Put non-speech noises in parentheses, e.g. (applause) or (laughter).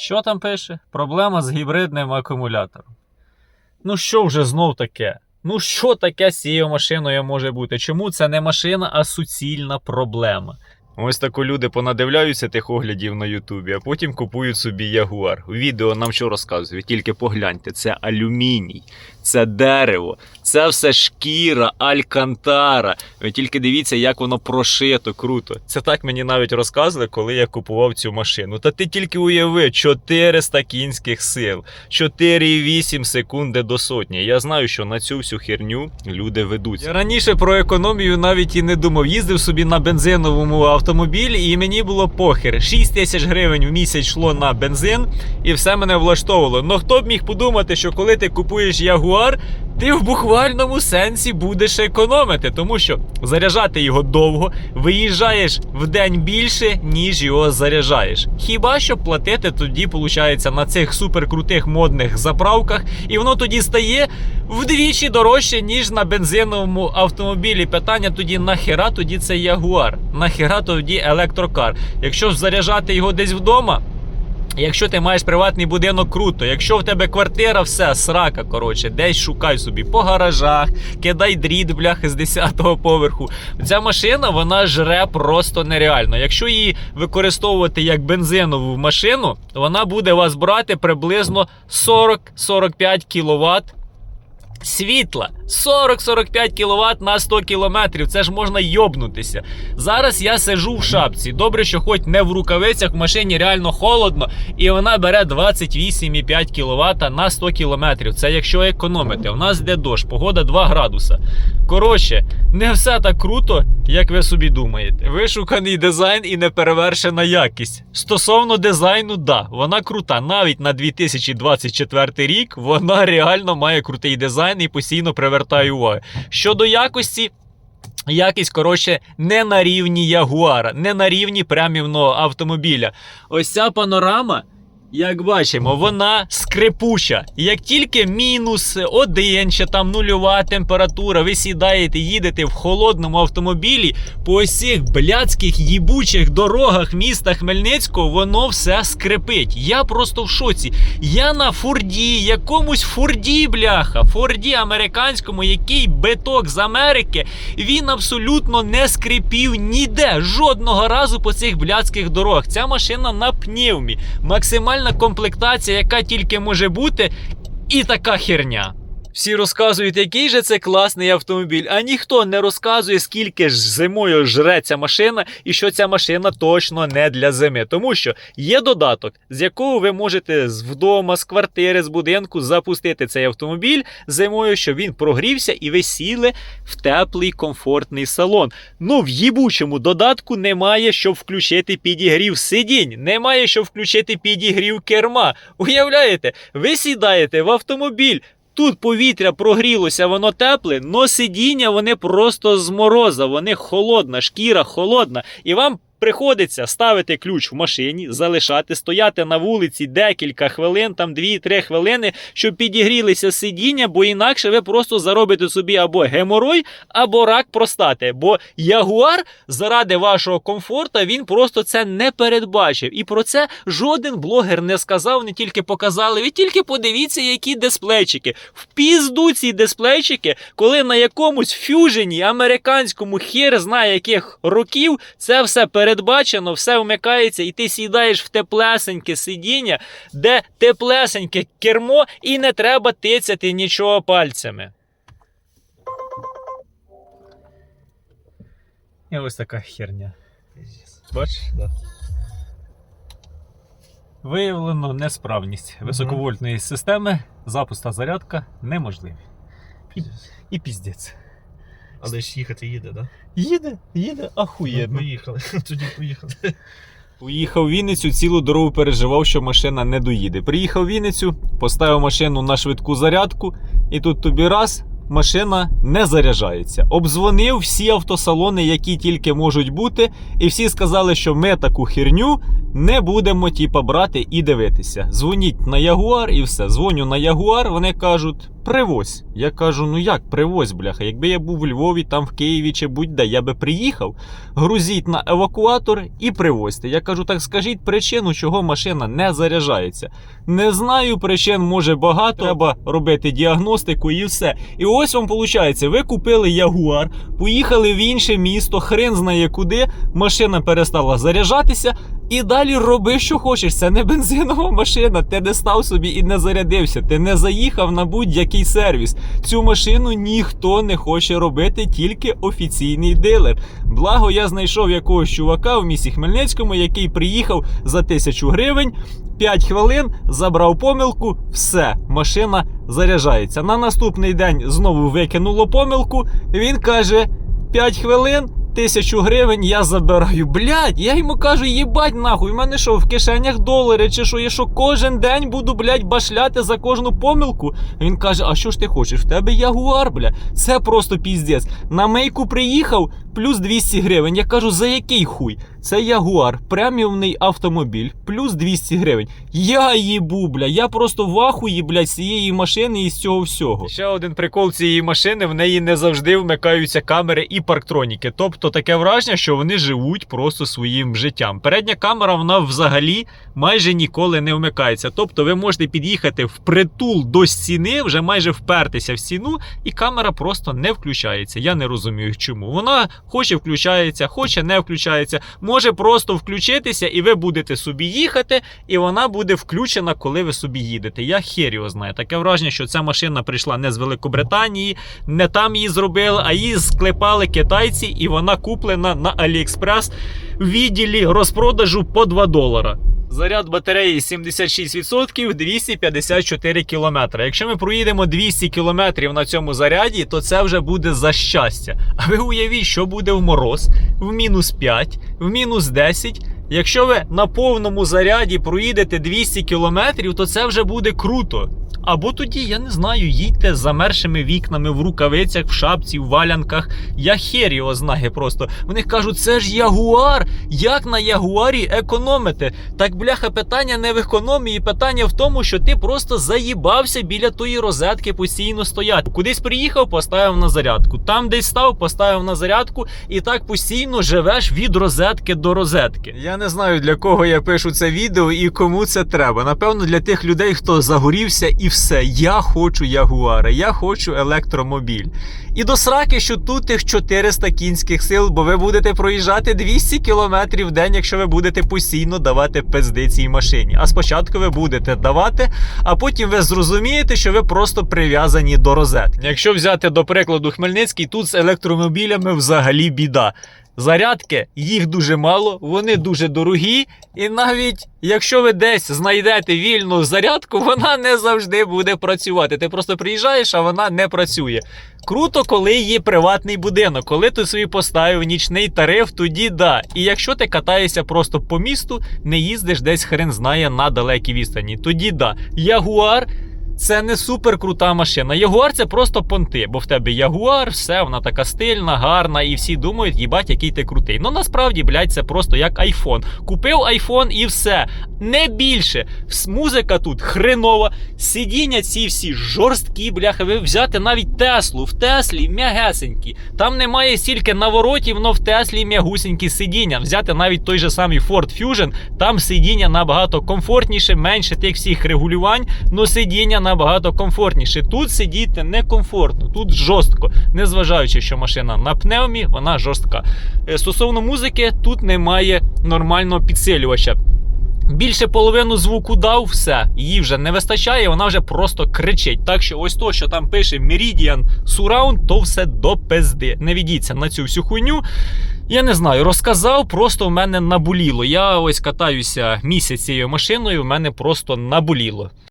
Що там пише? Проблема з гібридним акумулятором. Ну що вже знов таке? Ну що таке з цією машиною може бути? Чому це не машина, а суцільна проблема? Ось тако люди понадивляються тих оглядів на Ютубі, а потім купують собі Ягуар. У відео нам що розказують? Тільки погляньте, це алюміній, це дерево, це все шкіра, алькантара. Ви тільки дивіться, як воно прошито, круто. Це так мені навіть розказували, коли я купував цю машину. Та ти тільки уяви, 400 кінських сил, 4,8 секунди до сотні. Я знаю, що на цю всю херню люди ведуться. Я раніше про економію навіть і не думав. Їздив собі на бензиновому автомобілі, і мені було похер. 6 тисяч гривень в місяць йшло на бензин, і все мене влаштовувало. Ну хто б міг подумати, що коли ти купуєш Ягуар, ти в буквальному сенсі будеш економити, тому що заряджати його довго, виїжджаєш в день більше, ніж його заряджаєш. Хіба що платити тоді, виходить, на цих суперкрутих модних заправках, і воно тоді стає вдвічі дорожче, ніж на бензиновому автомобілі. Питання тоді нахера тоді це Ягуар, нахера тоді електрокар. Якщо ж заряджати його десь вдома. Якщо ти маєш приватний будинок, круто. Якщо в тебе квартира, все, срака, коротше, десь шукай собі по гаражах, кидай дріт, бляхи з 10-го поверху. Ця машина вона жре просто нереально. Якщо її використовувати як бензинову машину, вона буде вас брати приблизно 40-45 кВт світла. 40-45 кВт на 100 км. Це ж можна йобнутися. Зараз я сижу в шапці. Добре, що хоч не в рукавицях, в машині реально холодно, і вона бере 28,5 кВт на 100 км. Це якщо економити. У нас йде дощ, погода 2 градуса. Коротше, не все так круто, як ви собі думаєте. Вишуканий дизайн і неперевершена якість. Стосовно дизайну, да, вона крута. Навіть на 2024 рік вона реально має крутий дизайн і постійно привертає увагу. Щодо якості. Якість, коротше, не на рівні Ягуара, не на рівні прямівного автомобіля. Ось ця панорама, як бачимо, вона скрипуча. Як тільки мінус один чи там нульова температура, ви сідаєте, їдете в холодному автомобілі по цих блядських їбучих дорогах міста Хмельницького, воно все скрипить. Я просто в шоці. Я на Форді, якомусь Форді, бляха, Форді американському, який биток з Америки, він абсолютно не скрипів ніде. Жодного разу по цих блядських дорогах. Ця машина на пневмі. Максимальна комплектація, яка тільки може бути, і така херня. Всі розказують, який же це класний автомобіль, а ніхто не розказує, скільки ж зимою жре ця машина, і що ця машина точно не для зими. Тому що є додаток, з якого ви можете з вдома, з квартири, з будинку запустити цей автомобіль зимою, щоб він прогрівся, і ви сіли в теплий комфортний салон. Ну, в їбучому додатку немає, щоб включити підігрів сидінь, немає, щоб включити підігрів керма. Уявляєте, ви сідаєте в автомобіль. Тут повітря прогрілося, воно тепле, но сидіння вони просто з мороза, вони холодна, шкіра холодна. І вам приходиться ставити ключ в машині, залишати, стояти на вулиці декілька хвилин, там 2-3 хвилини, щоб підігрілися сидіння, бо інакше ви просто заробите собі або геморой, або рак простати. Бо ягуар заради вашого комфорту він просто це не передбачив. І про це жоден блогер не сказав, не тільки показали. Ви тільки подивіться, які дисплейчики. В пізду ці дисплейчики, коли на якомусь фюжені американському хер знає яких років, це все передбачено, все вмикається, і ти сідаєш в теплесеньке сидіння, де теплесеньке кермо, і не треба тицяти нічого пальцями. І ось така херня. Бачиш? Да. Виявлено несправність високовольтної системи, запуск та зарядка неможливі. І, і піздець. Але ж їхати їде, так? Їде, їде, Да? ахуєнно. Поїхали. (laughs) Тоді поїхали. Уїхав в Вінницю, цілу дорогу переживав, що машина не доїде. Приїхав в Вінницю, поставив машину на швидку зарядку, і тут тобі раз. Машина не заряджається. Обдзвонив всі автосалони, які тільки можуть бути, і всі сказали, що ми таку херню не будемо типа, брати і дивитися. Дзвоніть на Ягуар і все. Дзвоню на Ягуар, вони кажуть, привозь. Я кажу, ну як привозь, бляха? Якби я був у Львові, там в Києві чи будь-де, я би приїхав, грузіть на евакуатор і привозьте. Я кажу, так скажіть причину, чого машина не заряджається. Не знаю причин, може багато. Треба робити діагностику і все. І ось вам виходить, ви купили Ягуар, поїхали в інше місто, хрен знає куди, машина перестала заряджатися. І далі роби, що хочеш. Це не бензинова машина. Ти не став собі і не зарядився. Ти не заїхав на будь-який сервіс. Цю машину ніхто не хоче робити, тільки офіційний дилер. Благо, я знайшов якогось чувака в місті Хмельницькому, який приїхав за тисячу гривень. 5 хвилин забрав помилку, все, машина заряджається. На наступний день знову викинуло помилку. Він каже: 5 хвилин. Тисячу гривень я забираю. Блядь, я йому кажу, їбать нахуй, в мене що, в кишенях долари, чи що, я що кожен день буду, блядь, башляти за кожну помилку. Він каже: А що ж ти хочеш? В тебе ягуар, бля. Це просто піздець. На мейку приїхав, плюс 200 гривень. Я кажу, за який хуй? Це ягуар, преміумний автомобіль, плюс 200 гривень. Я їбу, бля. Я просто в ахуї, блядь, цієї машини і з цього всього. Ще один прикол цієї машини: в неї не завжди вмикаються камери і парктроніки. Тобто таке враження, що вони живуть просто своїм життям. Передня камера вона взагалі майже ніколи не вмикається. Тобто ви можете під'їхати в притул до стіни, вже майже впертися в стіну, і камера просто не включається. Я не розумію, чому. Вона хоче включається, хоче не включається. Може просто включитися, і ви будете собі їхати, і вона буде включена, коли ви собі їдете. Я хер його знаю. Таке враження, що ця машина прийшла не з Великобританії, не там її зробили, а її склепали китайці, і вона куплена на Аліекспрес в відділі розпродажу по 2 долара. Заряд батареї 76%, 254 км. Якщо ми проїдемо 200 км на цьому заряді, то це вже буде за щастя. А ви уявіть, що буде в мороз, в мінус 5, в мінус 10. Якщо ви на повному заряді проїдете 200 км, то це вже буде круто. Або тоді, я не знаю, їдьте з замершими вікнами в рукавицях, в шапці, в валянках. Я хер його знає просто. Вони кажуть, це ж ягуар. Як на ягуарі економити? Так бляха, питання не в економії, питання в тому, що ти просто заїбався біля тої розетки постійно стояти. Кудись приїхав, поставив на зарядку. Там десь став, поставив на зарядку, і так постійно живеш від розетки до розетки. Я не знаю для кого я пишу це відео і кому це треба. Напевно, для тих людей, хто загорівся і все. Я хочу ягуара, я хочу електромобіль. І до сраки, що тут тих 400 кінських сил, бо ви будете проїжджати 200 км в день, якщо ви будете постійно давати пизди цій машині. А спочатку ви будете давати, а потім ви зрозумієте, що ви просто прив'язані до розетки. Якщо взяти до прикладу Хмельницький, тут з електромобілями взагалі біда. Зарядки їх дуже мало, вони дуже дорогі, і навіть якщо ви десь знайдете вільну зарядку, вона не завжди буде працювати. Ти просто приїжджаєш, а вона не працює. Круто, коли є приватний будинок, коли ти собі поставив нічний тариф, тоді да. І якщо ти катаєшся просто по місту, не їздиш десь хрен знає на далекій відстані, тоді да. Ягуар. Це не супер крута машина. Ягуар це просто понти, бо в тебе ягуар, все, вона така стильна, гарна, і всі думають, їбать, який ти крутий. Ну насправді, блядь, це просто як айфон. Купив айфон і все. Не більше. Музика тут хренова. Сидіння ці всі жорсткі, бляха. Ви взяти навіть Теслу. В Теслі м'ягесенькі. Там немає стільки наворотів, але в Теслі м'ягусенькі сидіння. Взяти навіть той же самий Ford Fusion, там сидіння набагато комфортніше, менше тих всіх регулювань, але сидіння набагато комфортніше. Тут сидіти некомфортно, тут жорстко, незважаючи, що машина на пневмі, вона жорстка. Е, Стосовно музики, тут немає нормального підсилювача. Більше половину звуку дав, все, її вже не вистачає, вона вже просто кричить. Так що ось то, що там пише Meridian Surround, то все до пизди. Не ведіться на цю всю хуйню. Я не знаю, розказав, просто в мене наболіло. Я ось катаюся місяць цією машиною, в мене просто наболіло.